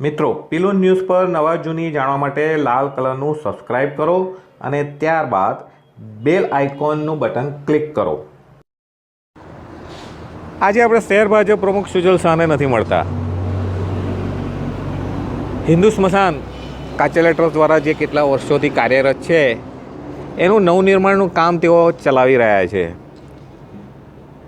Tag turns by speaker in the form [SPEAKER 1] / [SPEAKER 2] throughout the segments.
[SPEAKER 1] મિત્રો પિલુન ન્યૂઝ પર નવા જૂની જાણવા માટે લાલ કલરનું સબસ્ક્રાઇબ કરો અને ત્યારબાદ બેલ આઇકોનનું બટન ક્લિક કરો. આજે આપણે શહેર ભાજપ પ્રમુખ સુજલ શાહને નથી મળતા. હિન્દુ સ્મશાન કાચેલા ટ્રસ્ટ દ્વારા જે કેટલા વર્ષોથી કાર્યરત છે, એનું નવનિર્માણનું કામ તેઓ ચલાવી રહ્યા છે.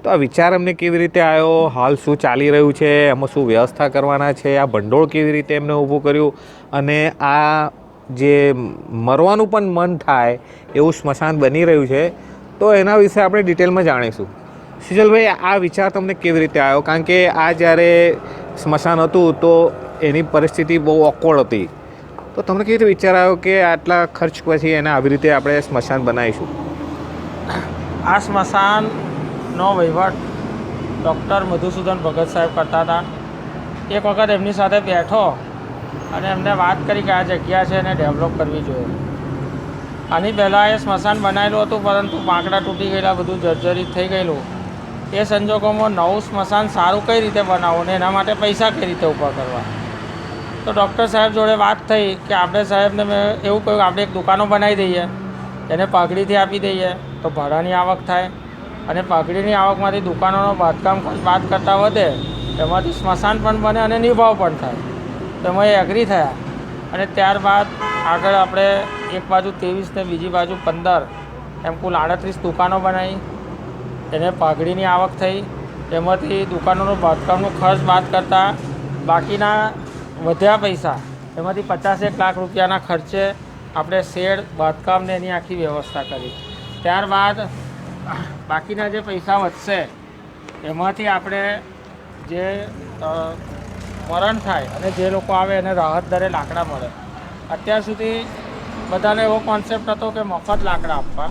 [SPEAKER 1] તો આ વિચાર અમને કેવી રીતે આવ્યો? હાલ શું ચાલી રહ્યું છે? એમાં શું વ્યવસ્થા કરવાના છે? આ ભંડોળ કેવી રીતે એમને ઊભું કર્યું? અને આ જે મરવાનું પણ મન થાય એવું સ્મશાન બની રહ્યું છે, તો એના વિશે આપણે ડિટેલમાં જાણીશું. સુજલભાઈ, આ વિચાર તમને કેવી રીતે આવ્યો? કારણ કે આ જ્યારે સ્મશાન હતું, તો એની પરિસ્થિતિ બહુ ઓકવર્ડ હતી. તો તમને કેવી રીતે વિચાર આવ્યો કે આટલા ખર્ચ પછી એને આવી રીતે આપણે સ્મશાન બનાવીશું?
[SPEAKER 2] આ સ્મશાનનો વહીવટ ડૉક્ટર મધુસૂદન ભગત સાહેબ કરતા હતા. એક વખત એમની સાથે બેઠો અને એમને વાત કરી કે આ જગ્યા છે એને ડેવલપ કરવી જોઈએ. આની પહેલાં એ સ્મશાન બનાવેલું હતું, પરંતુ પાંકડા તૂટી ગયેલા, બધું જર્જરિત થઈ ગયેલું. એ સંજોગોમાં નવું સ્મશાન સારું કઈ રીતે બનાવવું ને એના માટે પૈસા કઈ રીતે ઊભા કરવા? તો ડૉક્ટર સાહેબ જોડે વાત થઈ કે આપણે સાહેબને મેં એવું કહ્યું આપણે એક દુકાનો બનાવી દઈએ, એને પાઘડીથી આપી દઈએ, તો ભાડાની આવક થાય. અને પાઘડીની આવકમાંથી દુકાનોનો બાંધકામ બાદ કરતાં વધે એમાંથી સ્મશાન પણ બને અને નિભાવ પણ થાય. તો એ એગ્રી થયા. અને ત્યારબાદ આગળ આપણે એક બાજુ ત્રેવીસ ને બીજી બાજુ પંદર, એમ કુલ આડત્રીસ દુકાનો બનાવી એને પાઘડીની આવક થઈ. એમાંથી દુકાનોનો બાંધકામનો ખર્ચ બાદ કરતાં બાકીના વધ્યા પૈસા એમાંથી પચાસેક લાખ રૂપિયાના ખર્ચે આપણે શેડ બાંધકામને એની આખી વ્યવસ્થા કરી. ત્યારબાદ બાકીના જે પૈસા વધશે, એમાંથી આપણે જે મરણ થાય અને જે લોકો આવે એને રાહત દરે લાકડા મળે. અત્યાર સુધી બધાને એવો કોન્સેપ્ટ હતો કે મફત લાકડા આપવા.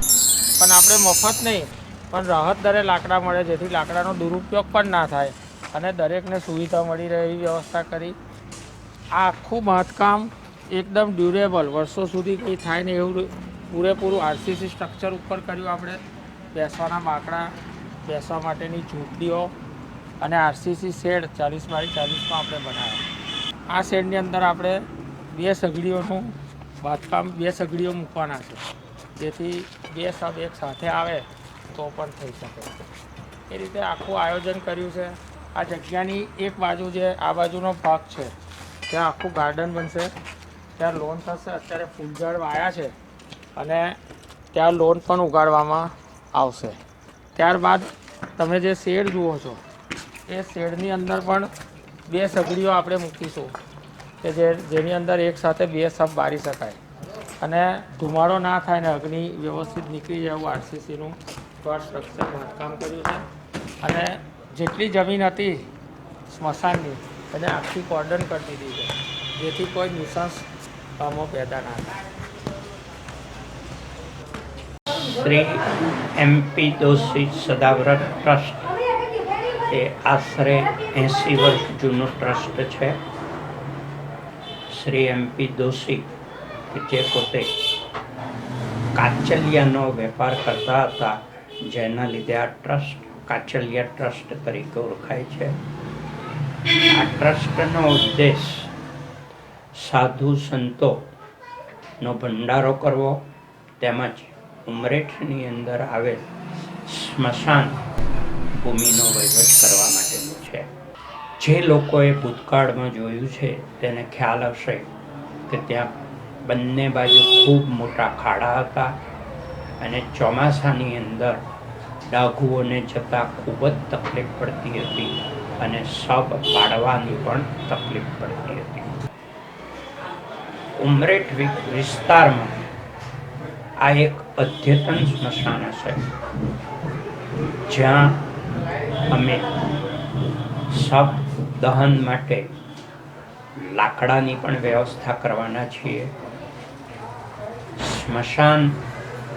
[SPEAKER 2] પણ આપણે મફત નહીં, પણ રાહત દરે લાકડા મળે, જેથી લાકડાનો દુરુપયોગ પણ ના થાય અને દરેકને સુવિધા મળી રહે એવી વ્યવસ્થા કરી. આ આખું બાંધકામ એકદમ ડ્યુરેબલ વર્ષો સુધી કંઈ થાય ને એવું પૂરેપૂરું આરસીસી સ્ટ્રક્ચર ઉપર કર્યું આપણે. બેસવાના બાંકડા બેસવા માટેની ઝૂંપડીઓ અને આરસીસી શેડ ચાલીસ બાય ચાલીસમાં આપણે બનાવ્યા. આ શેડની અંદર આપણે બે સગડીઓનું બાંધકામ, બે સગડીઓ મૂકવાના છે. જેથી બે સબ એક સાથે આવે તો પણ થઈ શકે. એ રીતે આખું આયોજન કર્યું છે. આ જગ્યાની એક બાજુ જે, આ બાજુનો ભાગ છે, ત્યાં આખું ગાર્ડન બનશે. ત્યાં લોન થશે. અત્યારે ફૂલઝાડ વાયા છે અને ત્યાં લોન પણ ઉગાડવામાં આવશે. ત્યારબાદ તમે જે શેડ જુઓ છો, એ શેડની અંદર પણ બે સગડીઓ આપણે મૂકીશું, કે જે જેની અંદર એક સાથે બે સબ બારી શકાય. અને ધુમાડો ના થાય ને અગ્નિ વ્યવસ્થિત નીકળી જાય એવું આરસીસીનું સ્ટ્રક્ચર બાંધકામ કર્યું છે. અને જેટલી જમીન હતી સ્મશાનની, એને આખી કોર્ડન કરી દીધી છે, જેથી કોઈ નુકસાન કામો પેદા ના થાય.
[SPEAKER 3] શ્રી એમપી દોશી સદાવ્રત ટ્રસ્ટ એ આશરે એંસી વર્ષ જૂનું ટ્રસ્ટ છે. શ્રી એમપી દોશી કે જે પોતે કાચલિયાનો વેપાર કરતા હતા, જેના લીધે આ ટ્રસ્ટ કાચલિયા ટ્રસ્ટ તરીકે ઓળખાય છે. આ ટ્રસ્ટનો ઉદ્દેશ સાધુ સંતોનો ભંડારો કરવો, તેમજ ઉમરેઠની અંદર આવેલ સ્મશાન ભૂમિનો વહીવટ કરવા માટેનું છે. જે લોકોએ ભૂતકાળમાં જોયું છે તેને ખ્યાલ હશે કે ત્યાં બંને બાજુ ખૂબ મોટા ખાડા હતા અને ચોમાસાની અંદર ડાઘુઓને જતાં ખૂબ જ તકલીફ પડતી હતી અને સબ પાડવાની પણ તકલીફ પડતી હતી. ઉમરેઠ વિસ્તારમાં આ એક અદ્યતન સ્મશાન છે. જ્યાં અમે સબ દહન માટે લાકડાની પણ વ્યવસ્થા કરવાના છીએ. સ્મશાન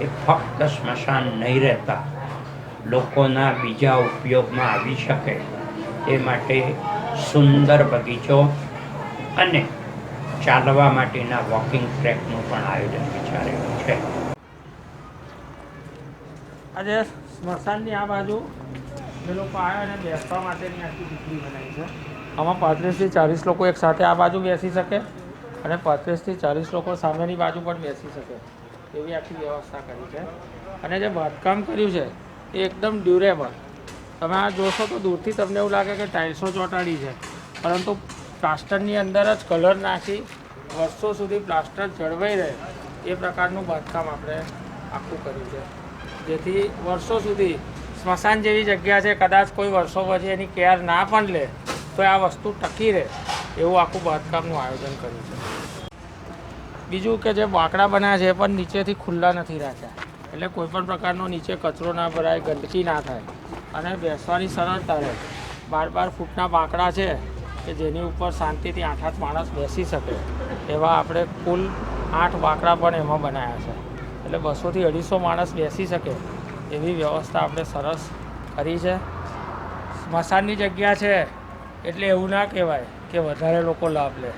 [SPEAKER 3] એ ફક્ત સ્મશાન નહીં રહેતા, લોકોના બીજા ઉપયોગમાં આવી શકે તે માટે સુંદર બગીચો અને ચાલવા માટેના વોકિંગ ટ્રેકનું પણ આયોજન વિચારેલું છે.
[SPEAKER 2] આજે સ્મશાનની આ બાજુ જે લોકો આવ્યા અને બેસવા માટેની આખી દીકરી બનાવી છે. આમાં પાંત્રીસથી ચાલીસ લોકો એક સાથે આ બાજુ બેસી શકે અને પાંત્રીસથી ચાલીસ લોકો સામેની બાજુ પણ બેસી શકે એવી આખી વ્યવસ્થા કરી છે. અને જે બાંધકામ કર્યું છે એ એકદમ ડ્યુરેબલ તમે આ જોશો તો દૂરથી તમને એવું લાગે કે ટાઇલ્સો ચોંટાડી છે. પરંતુ પ્લાસ્ટરની અંદર જ કલર નાખી વર્ષો સુધી પ્લાસ્ટર જળવાઈ રહે એ પ્રકારનું બાંધકામ આપણે આખું કર્યું છે. જેથી વર્ષો સુધી સ્મશાન જેવી જગ્યા છે, કદાચ કોઈ વર્ષો પછી એની કેર ના પણ લે, તો આ વસ્તુ ટકી રહે, એવું આખું બાંધકામનું આયોજન કર્યું છે. બીજું કે જે બાંકડા બનાવ્યા છે, એ પણ નીચેથી ખુલ્લા નથી રાખ્યા. એટલે કોઈપણ પ્રકારનો નીચે કચરો ના ભરાય, ગંદકી ના થાય. અને બેસવાની સરળતા રહે. બાર બાર ફૂટના બાંકડા છે, કે જેની ઉપર શાંતિથી આઠ આઠ માણસ બેસી શકે, એવા આપણે કુલ આઠ બાંકડા પણ એમાં બનાવ્યા છે. એટલે બસોથી અઢીસો માણસ બેસી શકે એવી વ્યવસ્થા આપણે સરસ કરી છે. સ્મશાનની જગ્યા છે એટલે એવું ના કહેવાય કે વધારે લોકો લાભ લે.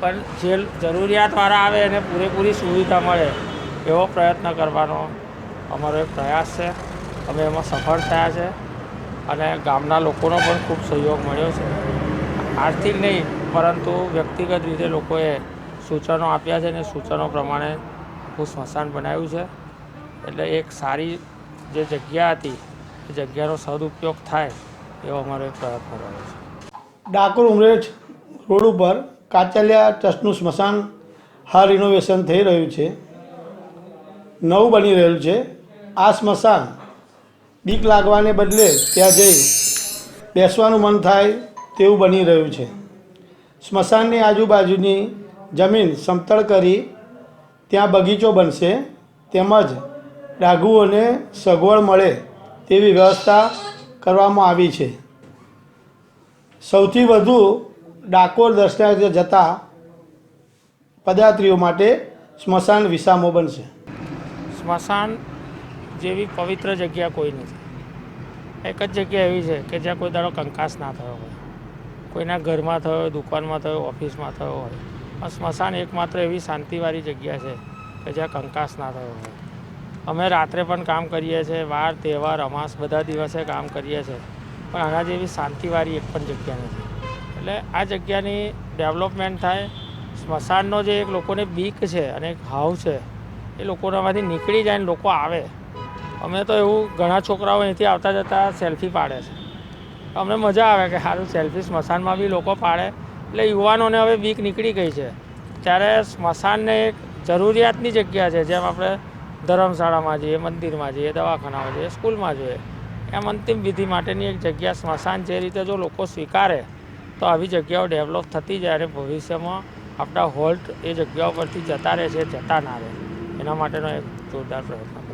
[SPEAKER 2] પણ જે જરૂરિયાતવાળા આવે એને પૂરેપૂરી સુવિધા મળે એવો પ્રયત્ન કરવાનો અમારો એક પ્રયાસ છે. અમે એમાં સફળ થયા છે અને ગામના લોકોનો પણ ખૂબ સહયોગ મળ્યો છે. આર્થિક નહીં, પરંતુ વ્યક્તિગત રીતે લોકોએ સૂચનો આપ્યા છે અને સૂચનો પ્રમાણે આખું સ્મશાન બનાવ્યું છે. એટલે એક સારી જે જગ્યા હતી, એ જગ્યાનો સદુપયોગ થાય એવો અમારો એક પ્રયત્ન રહ્યો છે.
[SPEAKER 4] ડાકોર ઉમરેજ રોડ ઉપર કાચલિયા ટ્રસ્ટનું સ્મશાન હાલ રિનોવેશન થઈ રહ્યું છે. નવું બની રહ્યું છે. આ સ્મશાન બીક લાગવાને બદલે ત્યાં જઈ બેસવાનું મન થાય તેવું બની રહ્યું છે. સ્મશાનની આજુબાજુની જમીન સમતળ કરી ત્યાં બગીચો બનશે, તેમજ ડાઘુઓને સગવડ મળે તેવી વ્યવસ્થા કરવામાં આવી છે. સૌથી વધુ ડાકોર દર્શનાર્થે જતા પદયાત્રીઓ માટે સ્મશાન વિસામો બનશે.
[SPEAKER 2] સ્મશાન જેવી પવિત્ર જગ્યા કોઈ નથી. એક જ જગ્યા એવી છે કે જ્યાં કોઈ દાડો કંકાસ ના થયો હોય. કોઈના ઘરમાં થયો હોય, દુકાનમાં થયો ઓફિસમાં થયો હોય. સ્મશાન એકમાત્ર એવી શાંતિવાળી જગ્યા છે કે જ્યાં કંકાસ ના થયો હોય. અમે રાત્રે પણ કામ કરીએ છીએ, વાર, તહેવાર, અમાસ બધા દિવસે કામ કરીએ છીએ. પણ આના જેવી શાંતિવાળી એક પણ જગ્યા નથી. એટલે આ જગ્યાની ડેવલપમેન્ટ થાય, સ્મશાનનો જે એક લોકોને બીક છે અને એક હાવ છે, એ લોકોનામાંથી નીકળી જાય ને લોકો આવે. અમે તો એવું ઘણા છોકરાઓ અહીંથી આવતા જતા સેલ્ફી પાડે છે. અમને મજા આવે કે સારું સેલ્ફી સ્મશાનમાં બી લોકો પાડે. એટલે યુવાનોને હવે બીક નીકળી ગઈ છે. ત્યારે સ્મશાનને એક જરૂરિયાતની જગ્યા છે, જેમ આપણે ધર્મશાળામાં જઈએ, મંદિરમાં જઈએ, દવાખાનામાં જઈએ, સ્કૂલમાં જોઈએ, એમ અંતિમ વિધિ માટેની એક જગ્યા સ્મશાન જે રીતે જો લોકો સ્વીકારે, તો આવી જગ્યાઓ ડેવલપ થતી જાય અને ભવિષ્યમાં આપણા હોલ્ટ એ જગ્યાઓ પરથી જતા રહે છે, જતા ના રહે. એના માટેનો એક જોરદાર પ્રયત્ન.